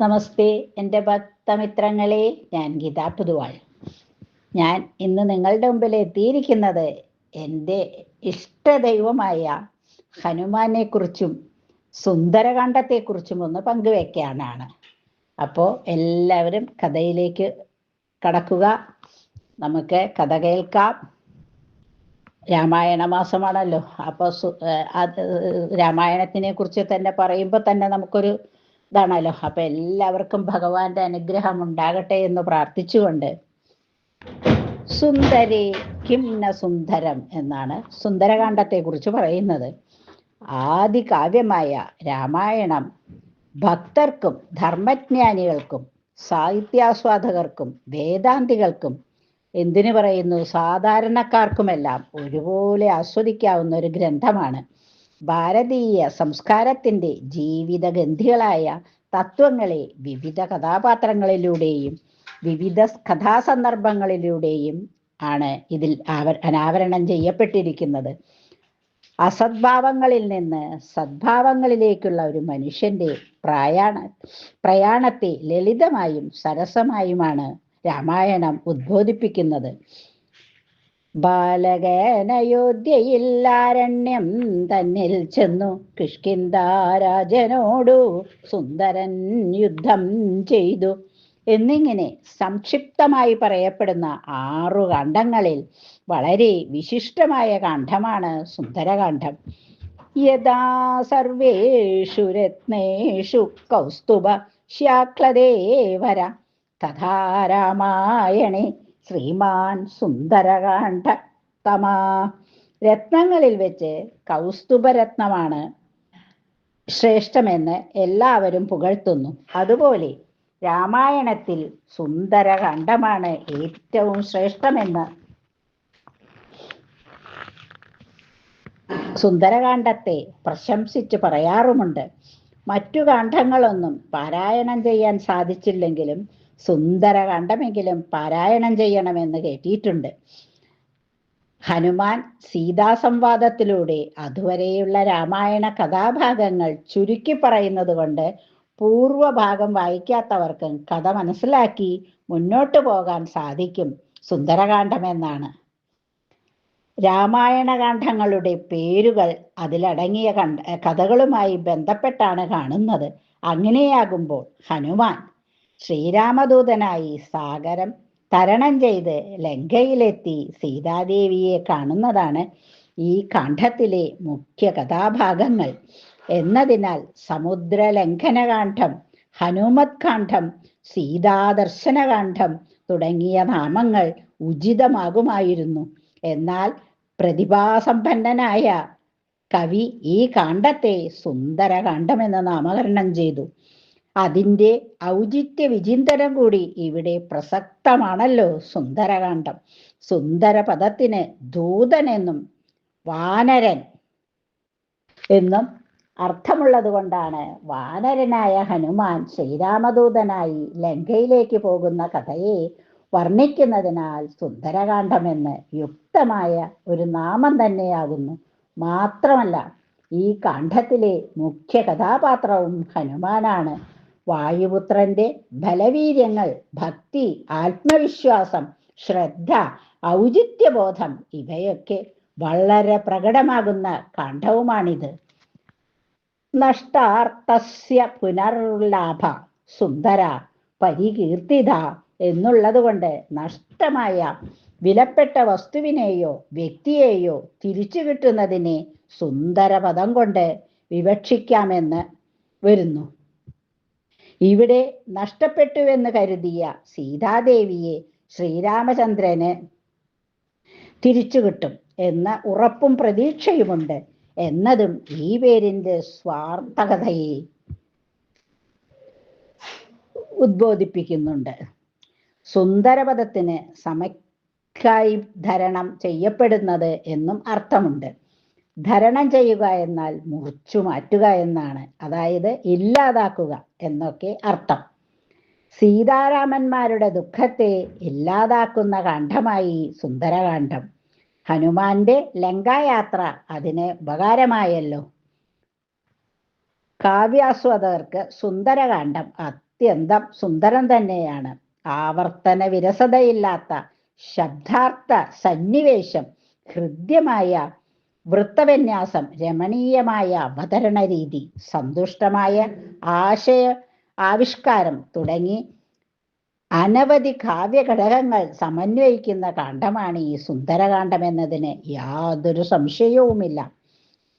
നമസ്തേ എന്റെ ഭക്തമിത്രങ്ങളെ ഞാൻ ഗീതാ പുതുവാൾ. ഞാൻ ഇന്ന് നിങ്ങളുടെ മുമ്പിൽ എത്തിയിരിക്കുന്നത് എന്റെ ഇഷ്ടദൈവമായ ഹനുമാനെ കുറിച്ചും സുന്ദരകാന്ഡത്തെക്കുറിച്ചും ഒന്ന് പങ്കുവെക്കാനാണ്. അപ്പോൾ എല്ലാവരും കഥയിലേക്ക് കടക്കുക. നമുക്ക് കഥ കേൾക്കാം. രാമായണ മാസമാണല്ലോ അപ്പോൾ രാമായണത്തിനെ കുറിച്ച് തന്നെ പറയുമ്പോൾ തന്നെ നമുക്കൊരു ഇതാണല്ലോ. അപ്പൊ എല്ലാവർക്കും ഭഗവാന്റെ അനുഗ്രഹം ഉണ്ടാകട്ടെ എന്ന് പ്രാർത്ഥിച്ചുകൊണ്ട് സുന്ദരി കിംന സുന്ദരം എന്നാണ് സുന്ദരകാന്ഡത്തെ കുറിച്ച് പറയുന്നത്. ആദി കാവ്യമായ രാമായണം ഭക്തർക്കും ധർമ്മജ്ഞാനികൾക്കും സാഹിത്യാസ്വാദകർക്കും വേദാന്തികൾക്കും എന്തിനു പറയുന്നു സാധാരണക്കാർക്കുമെല്ലാം ഒരുപോലെ ആസ്വദിക്കാവുന്ന ഒരു ഗ്രന്ഥമാണ് ഭാരതീയ സംസ്കാരത്തിന്റെ ജീവിതഗന്ധികളായ തത്വങ്ങളെ വിവിധ കഥാപാത്രങ്ങളിലൂടെയും വിവിധ കഥാസന്ദർഭങ്ങളിലൂടെയും ആണ് ഇതിൽ ആവ അനാവരണം ചെയ്യപ്പെട്ടിരിക്കുന്നത്. അസദ്ഭാവങ്ങളിൽ നിന്ന് സദ്ഭാവങ്ങളിലേക്കുള്ള ഒരു മനുഷ്യന്റെ പ്രയാണ പ്രയാണത്തെ ലളിതമായും സരസമായുമാണ് രാമായണം ഉദ്ബോധിപ്പിക്കുന്നത്. ബാലകനയോധ്യയിൽ ആരണ്യം തന്നിൽ ചെന്നു. കിഷ്കിന്ദാരാജനോടു സുന്ദരൻ യുദ്ധം ചെയ്തു. എന്നിങ്ങനെ സംക്ഷിപ്തമായി പറയപ്പെടുന്ന ആറു കാണ്ഡങ്ങളിൽ വളരെ വിശിഷ്ടമായ കാണ്ഡമാണ് സുന്ദരകാന്ഡം യഥാ സർവേഷു രത്നേഷു കൗസ്തുഭ ശ്യാക്ലദേവര തഥാ രാമായണേ ശ്രീമാൻ സുന്ദരകാണ്ഡ തമാ. രത്നങ്ങളിൽ വെച്ച് കൗസ്തുഭരത്നമാണ് ശ്രേഷ്ഠമെന്ന് എല്ലാവരും പുകഴ്ത്തുന്നു. അതുപോലെ രാമായണത്തിൽ സുന്ദരകണ്ഠമാണ് ഏറ്റവും ശ്രേഷ്ഠമെന്ന് സുന്ദരകാന്ഡത്തെ പ്രശംസിച്ച് പറയാറുമുണ്ട്. മറ്റു കാണ്ഡങ്ങളൊന്നും പാരായണം ചെയ്യാൻ സാധിച്ചില്ലെങ്കിലും സുന്ദരകാന്ഡമെങ്കിലും പാരായണം ചെയ്യണമെന്ന് കേട്ടിട്ടുണ്ട്. ഹനുമാൻ സീതാസംവാദത്തിലൂടെ അതുവരെയുള്ള രാമായണ കഥാഭാഗങ്ങൾ ചുരുക്കി പറയുന്നത് കൊണ്ട് പൂർവഭാഗം വായിക്കാത്തവർക്കും കഥ മനസ്സിലാക്കി മുന്നോട്ട് പോകാൻ സാധിക്കും സുന്ദരകാന്ഡം എന്നാണ് രാമായണകാന്ഡങ്ങളുടെ പേരുകൾ അതിലടങ്ങിയ കഥകളുമായി ബന്ധപ്പെട്ടാണ് കാണുന്നത്. അങ്ങനെയാകുമ്പോൾ ഹനുമാൻ ശ്രീരാമദൂതനായി സാഗരം തരണം ചെയ്ത് ലങ്കയിലെത്തി സീതാദേവിയെ കാണുന്നതാണ് ഈ കാണ്ഡത്തിലെ മുഖ്യ കഥാഭാഗങ്ങൾ. എന്നതിനാൽ സമുദ്ര ലംഘനകാന്ഡം ഹനുമത് കാന്ഡം സീതാദർശനകാന്ഡം തുടങ്ങിയ നാമങ്ങൾ ഉചിതമാകുമായിരുന്നു. എന്നാൽ പ്രതിഭാസമ്പന്നനായ കവി ഈ കാണ്ഡത്തെ സുന്ദരകാന്ഡം എന്ന് നാമകരണം ചെയ്തു. അതിന്റെ ഔചിത്യ വിചിന്തനം കൂടി ഇവിടെ പ്രസക്തമാണല്ലോ സുന്ദരകാന്ഡം. സുന്ദര പദത്തിന് ദൂതൻ എന്നും വാനരൻ എന്നും അർത്ഥമുള്ളത് കൊണ്ടാണ് വാനരനായ ഹനുമാൻ ശ്രീരാമദൂതനായി ലങ്കയിലേക്ക് പോകുന്ന കഥയെ വർണിക്കുന്നതിനാൽ സുന്ദരകാന്ഡമെന്ന് യുക്തമായ ഒരു നാമം തന്നെയാകുന്നു. മാത്രമല്ല ഈ കാണ്ഡത്തിലെ മുഖ്യ കഥാപാത്രവും ഹനുമാനാണ് വായുപുത്രന്റെ ബലവീര്യങ്ങൾ ഭക്തി ആത്മവിശ്വാസം ശ്രദ്ധ ഔചിത്യബോധം ഇവയൊക്കെ വളരെ പ്രകടമാകുന്ന കാണ്ഡവുമാണിത്. നഷ്ടാർത്ഥസ്യ പുനർലാഭ സുന്ദര പരികീർത്തിത എന്നുള്ളതുകൊണ്ട് നഷ്ടമായ വിലപ്പെട്ട വസ്തുവിനെയോ വ്യക്തിയെയോ തിരിച്ചു കിട്ടുന്നതിനെ സുന്ദരപദം കൊണ്ട് വിവക്ഷിക്കാമെന്ന് വരുന്നു. ഇവിടെ നഷ്ടപ്പെട്ടുവെന്ന് കരുതിയ സീതാദേവിയെ ശ്രീരാമചന്ദ്രന് തിരിച്ചു കിട്ടും എന്ന ഉറപ്പും പ്രതീക്ഷയുമുണ്ട്. എന്നതും ഈ പേരിന്റെ സ്വാർത്ഥകതയെ ഉദ്ബോധിപ്പിക്കുന്നുണ്ട്. സുന്ദരപദത്തിന് സമക്കായി ധരണം ചെയ്യപ്പെടുന്നത് എന്നും അർത്ഥമുണ്ട്. ധരണം ചെയ്യുക എന്നാൽ മുറിച്ചു മാറ്റുക എന്നാണ്. അതായത് ഇല്ലാതാക്കുക എന്നൊക്കെ അർത്ഥം. സീതാരാമന്മാരുടെ ദുഃഖത്തെ ഇല്ലാതാക്കുന്ന കാണ്ഡമായി സുന്ദരകാന്ഡം. ഹനുമാന്റെ ലങ്കായാത്ര അതിന് ഉപകാരമായല്ലോ. കാവ്യാസ്വാദകർക്ക് സുന്ദരകാന്ഡം അത്യന്തം സുന്ദരം തന്നെയാണ്. ആവർത്തന വിരസതയില്ലാത്ത ശബ്ദാർത്ഥ സന്നിവേശം ഹൃദ്യമായ വൃത്തവിന്യാസം രമണീയമായ അവതരണ രീതി സന്തുഷ്ടമായ ആശയ ആവിഷ്കാരം തുടങ്ങി അനവധി കാവ്യഘടകങ്ങൾ സമന്വയിക്കുന്ന കാണ്ഡമാണ് ഈ സുന്ദരകാന്ഡം എന്നതിന് യാതൊരു സംശയവുമില്ല.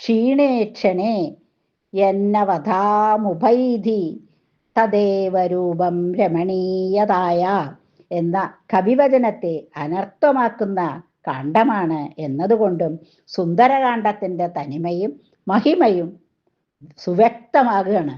ക്ഷീണേ ക്ഷണേ എന്നവധാമുഭൈധി തദേവ രൂപം രമണീയതായ എന്ന കവിവചനത്തെ അനർത്ഥമാക്കുന്ന കാണ്ഡമാണ് എന്നതുകൊണ്ടും സുന്ദരകാന്ഡത്തിന്റെ തനിമയും മഹിമയും സുവ്യക്തമാകുകയാണ്.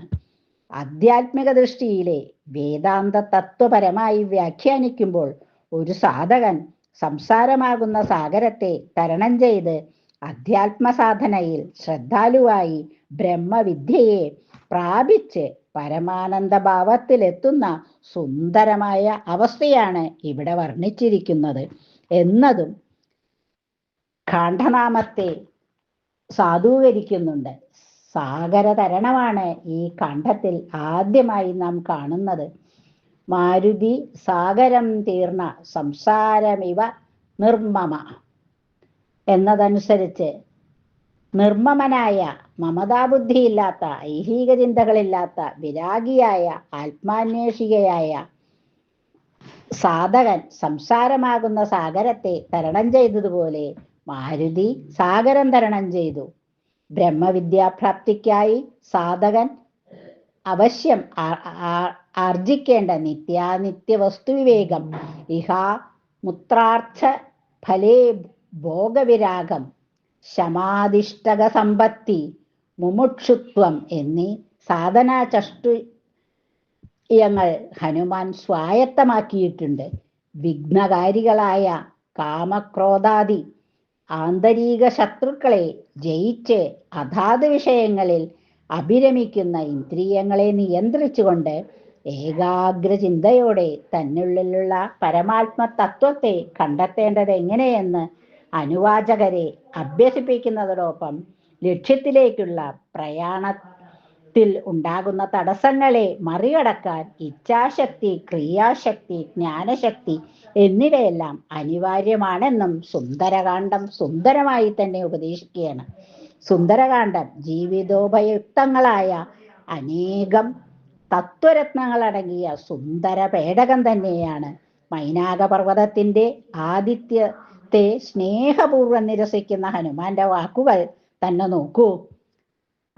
ആധ്യാത്മിക ദൃഷ്ടിയിലെ വേദാന്ത തത്വപരമായി വ്യാഖ്യാനിക്കുമ്പോൾ ഒരു സാധകൻ സംസാരമാകുന്ന സാഗരത്തെ തരണം ചെയ്ത് അധ്യാത്മ സാധനയിൽ ശ്രദ്ധാലുവായി ബ്രഹ്മവിദ്യയെ പ്രാപിച്ച് പരമാനന്ദ ഭാവത്തിലെത്തുന്ന സുന്ദരമായ അവസ്ഥയാണ് ഇവിടെ വർണിച്ചിരിക്കുന്നത്. എന്നതും കാണ്ഡനാമത്തെ സാധൂകരിക്കുന്നുണ്ട്. സാഗരതരണമാണ് ഈ കണ്ഠത്തിൽ ആദ്യമായി നാം കാണുന്നത്. മാരുതി സാഗരം തീർന്ന സംസാരമിവ നിർമ്മമ എന്നതനുസരിച്ച് നിർമ്മമനായ മമതാബുദ്ധിയില്ലാത്ത ഐഹിക ചിന്തകളില്ലാത്ത വിരാഗിയായ ആത്മാന്വേഷികയായ സാധകൻ സംസാരമാകുന്ന സാഗരത്തെ തരണം ചെയ്തതുപോലെ മാരുതി സാഗരം തരണം ചെയ്തു. ബ്രഹ്മവിദ്യാപ്രാപ്തിക്കായി സാധകൻ അവശ്യം ആർജിക്കേണ്ട നിത്യാനിത്യ വസ്തുവിവേകം ഇഹാ മുത്രാർത്ഥ ഫലേ ഭോഗവിരാഗം. ശമാധിഷ്ഠക സമ്പത്തി മുമുക്ഷുത്വം എന്നീ സാധനാ ചഷ്ടുയങ്ങൾ ഹനുമാൻ സ്വായത്തമാക്കിയിട്ടുണ്ട്. വിഘ്നകാരികളായ കാമക്രോധാദി ആന്തരിക ശത്രുക്കളെ ജയിച്ച് അതാത് വിഷയങ്ങളിൽ അഭിരമിക്കുന്ന ഇന്ദ്രിയങ്ങളെ നിയന്ത്രിച്ചുകൊണ്ട് ഏകാഗ്ര ചിന്തയോടെ തന്നുള്ളിലുള്ള പരമാത്മ തത്വത്തെ കണ്ടെത്തേണ്ടത് എങ്ങനെയെന്ന് അനുവാചകരെ അഭ്യസിപ്പിക്കുന്നതോടൊപ്പം ലക്ഷ്യത്തിലേക്കുള്ള പ്രയാണത്തിൽ ഉണ്ടാകുന്ന തടസ്സങ്ങളെ മറികടക്കാൻ ഇച്ഛാശക്തി ക്രിയാശക്തി ജ്ഞാനശക്തി എന്നിവയെല്ലാം അനിവാര്യമാണെന്നും സുന്ദരകാന്ഡം സുന്ദരമായി തന്നെ ഉപദേശിക്കുകയാണ്. സുന്ദരകാന്ഡം ജീവിതോപയുക്തങ്ങളായ അനേകം തത്വരത്നങ്ങളടങ്ങിയ സുന്ദര പേടകം തന്നെയാണ്. മൈനാക പർവതത്തിന്റെ ആദിത്യത്തെ സ്നേഹപൂർവം നിരസിക്കുന്ന ഹനുമാന്റെ വാക്കുകൾ തന്നെ നോക്കൂ.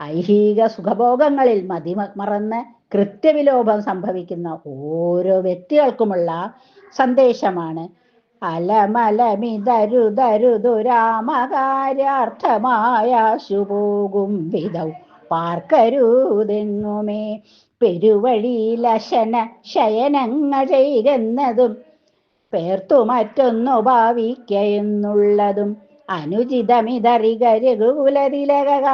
ഐഹിക സുഖഭോഗങ്ങളിൽ മതിമറന്ന് കൃത്യവിലോഭം സംഭവിക്കുന്ന ഓരോ വ്യക്തികൾക്കുമുള്ള സന്ദേശമാണ്. അലമലമിതരുതരുതു രാമകാര്യാർത്ഥമായ ശുപോകും വിധൗ പാർക്കരുതെങ്ങുമേ? പെരുവഴിയിലശന ശയനങ്ങ ചെയ്തെന്നതും പേർത്തു മറ്റൊന്നു ഭാവിക്കയെന്നുള്ളതും അനുചിതമിതറികരുകുലതിലക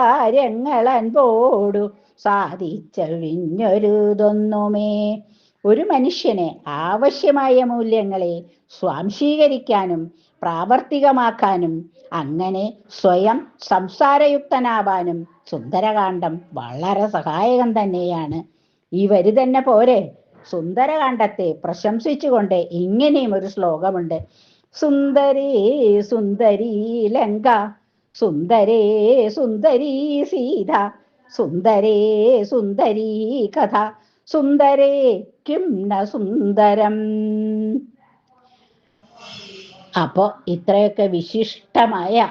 അൻപോടു സാധിച്ചഴിഞ്ഞൊരുതൊന്നുമേ. ഒരു മനുഷ്യന് ആവശ്യമായ മൂല്യങ്ങളെ സ്വാംശീകരിക്കാനും പ്രാവർത്തികമാക്കാനും അങ്ങനെ സ്വയം സംസാരയുക്തനാവാനും സുന്ദരകാന്ഡം വളരെ സഹായകം തന്നെയാണ്. ഈ വരി തന്നെ പോരെ. സുന്ദരകാന്ഡത്തെ പ്രശംസിച്ചുകൊണ്ട് ഇങ്ങനെയും ഒരു ശ്ലോകമുണ്ട്. സുന്ദരേ സുന്ദരി ലങ്ക സുന്ദരേ സുന്ദരി സീത സുന്ദരേ സുന്ദരി കഥ സുന്ദരേ കിം ന സുന്ദരം. അപ്പോ ഇത്രയൊക്കെ വിശിഷ്ടമായ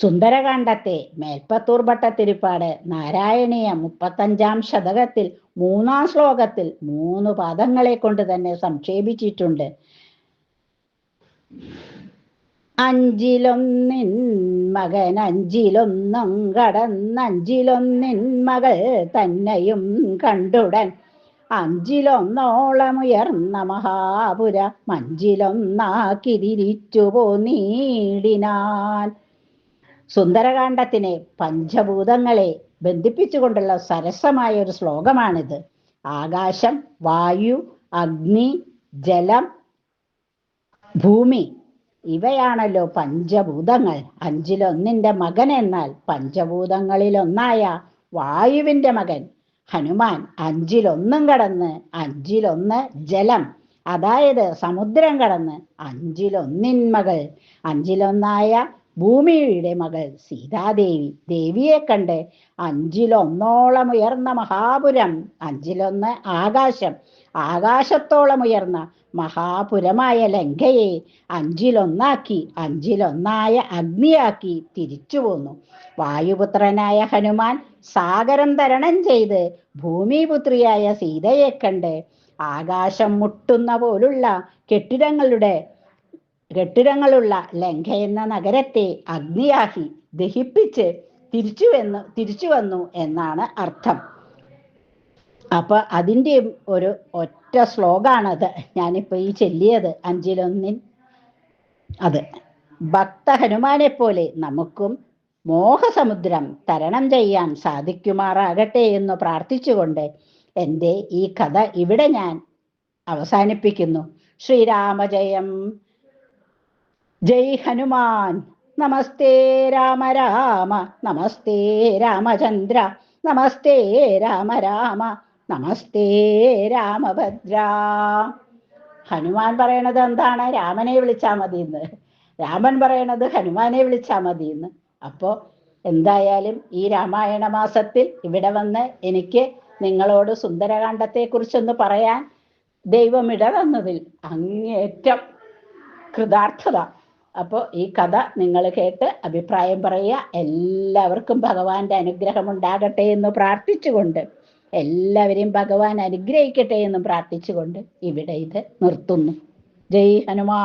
സുന്ദരകാന്ഡത്തെ മേൽപ്പത്തൂർ ഭട്ടത്തിരിപ്പാട് നാരായണീയ മുപ്പത്തഞ്ചാം ശതകത്തിൽ മൂന്നാം ശ്ലോകത്തിൽ മൂന്ന് പാദങ്ങളെ കൊണ്ട് തന്നെ സംക്ഷേപിച്ചിട്ടുണ്ട്. അഞ്ചിലൊന്നിൻ മകൻ അഞ്ചിലൊന്നും കടന്നഞ്ചിലൊന്നിൻ മകൾ തന്നെയും കണ്ടുടൻ. അഞ്ചിലൊന്നോളമുയർന്ന മഹാപുര മഞ്ചിലൊന്നാക്കി തിരിച്ചു പോന്നീടിനാൻ സുന്ദരകാന്ഡത്തിനെ പഞ്ചഭൂതങ്ങളെ ബന്ധിപ്പിച്ചുകൊണ്ടുള്ള സരസമായ ഒരു ശ്ലോകമാണിത്. ആകാശം വായു അഗ്നി ജലം ഭൂമി ഇവയാണല്ലോ പഞ്ചഭൂതങ്ങൾ. അഞ്ചിലൊന്നിന്റെ മകൻ എന്നാൽ പഞ്ചഭൂതങ്ങളിലൊന്നായ വായുവിന്റെ മകൻ. ഹനുമാൻ അഞ്ചിലൊന്നും കടന്ന് അഞ്ചിലൊന്ന് ജലം. അതായത് സമുദ്രം കടന്ന് അഞ്ചിലൊന്നിൻ മകൾ. അഞ്ചിലൊന്നായ ഭൂമിയുടെ മകൾ സീതാദേവി. ദേവിയെ കണ്ട് അഞ്ചിലൊന്നോളം ഉയർന്ന മഹാപുരം അഞ്ചിലൊന്ന് ആകാശം ആകാശത്തോളം ഉയർന്ന മഹാപുരമായ ലങ്കയെ അഞ്ചിലൊന്നാക്കി അഞ്ചിലൊന്നായ അഗ്നിയാക്കി തിരിച്ചു പോന്നു. വായുപുത്രനായ ഹനുമാൻ സാഗരം തരണം ചെയ്ത് ഭൂമിപുത്രിയായ സീതയെ കണ്ട് ആകാശം മുട്ടുന്ന പോലുള്ള കെട്ടിടങ്ങളുടെ കെട്ടിടങ്ങളുള്ള ലങ്ക എന്ന നഗരത്തെ അഗ്നിയാക്കി ദഹിപ്പിച്ച് തിരിച്ചു വന്നു തിരിച്ചു വന്നു എന്നാണ് അർത്ഥം. അപ്പൊ അതിന്റെ ഒരു ഒറ്റ ശ്ലോകാണത്. ഞാനിപ്പോ ഈ ചൊല്ലിയത് അഞ്ചിലൊന്നിൻ അത് ഭക്ത ഹനുമാനെ പോലെ നമുക്കും മോഹസമുദ്രം തരണം ചെയ്യാൻ സാധിക്കുമാറാകട്ടെ എന്ന് പ്രാർത്ഥിച്ചുകൊണ്ട് എന്റെ ഈ കഥ ഇവിടെ ഞാൻ അവസാനിപ്പിക്കുന്നു. ശ്രീരാമജയം ജയ് ഹനുമാൻ. നമസ്തേ രാമ രാമ. നമസ്തേ രാമചന്ദ്ര. നമസ്തേ രാമ രാമ. നമസ്തേ രാമഭദ്ര. ഹനുമാൻ പറയണത് എന്താണ്? രാമനെ വിളിച്ചാൽ മതി എന്ന് രാമൻ പറയണത് ഹനുമാനെ വിളിച്ചാൽ മതി എന്ന് അപ്പോ എന്തായാലും ഈ രാമായണ മാസത്തിൽ ഇവിടെ വന്ന് എനിക്ക് നിങ്ങളോട് സുന്ദരകാന്ഡത്തെ കുറിച്ചൊന്ന് പറയാൻ ദൈവം ഇടതന്നതിൽ അങ്ങേറ്റം കൃതാർത്ഥത. അപ്പോൾ ഈ കഥ നിങ്ങൾ കേട്ട് അഭിപ്രായം പറയുക. എല്ലാവർക്കും ഭഗവാന്റെ അനുഗ്രഹം ഉണ്ടാകട്ടെ എന്ന് പ്രാർത്ഥിച്ചുകൊണ്ട് എല്ലാവരെയും ഭഗവാൻ അനുഗ്രഹിക്കട്ടെ എന്ന് പ്രാർത്ഥിച്ചുകൊണ്ട് ഇവിടെ ഇത് നിർത്തുന്നു. ജയ് ഹനുമാൻ